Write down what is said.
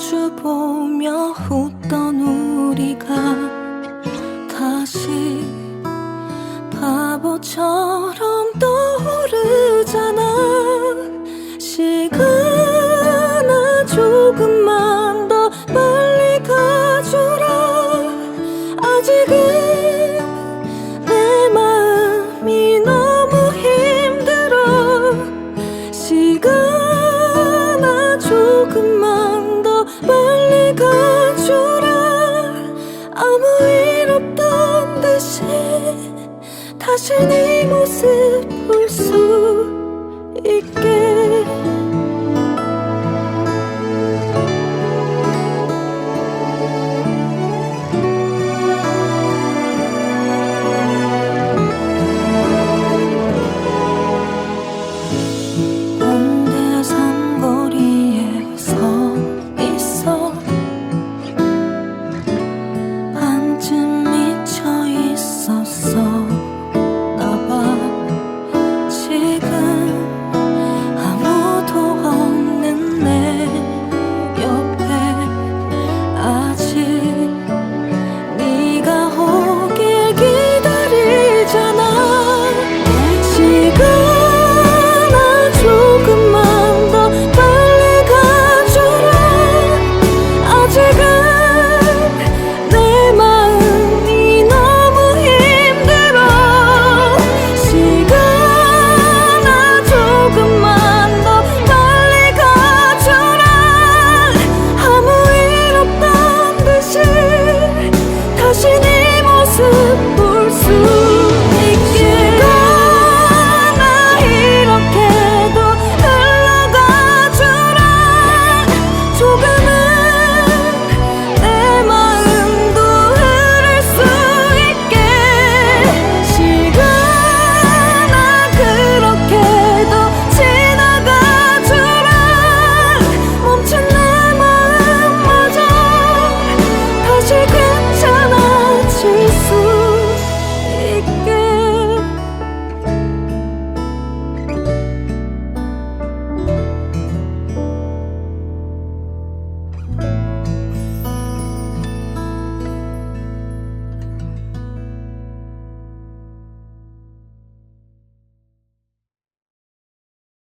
마주보며 웃던 우리가 다시 바보처럼 따윈 없던 듯이 다시 네 모습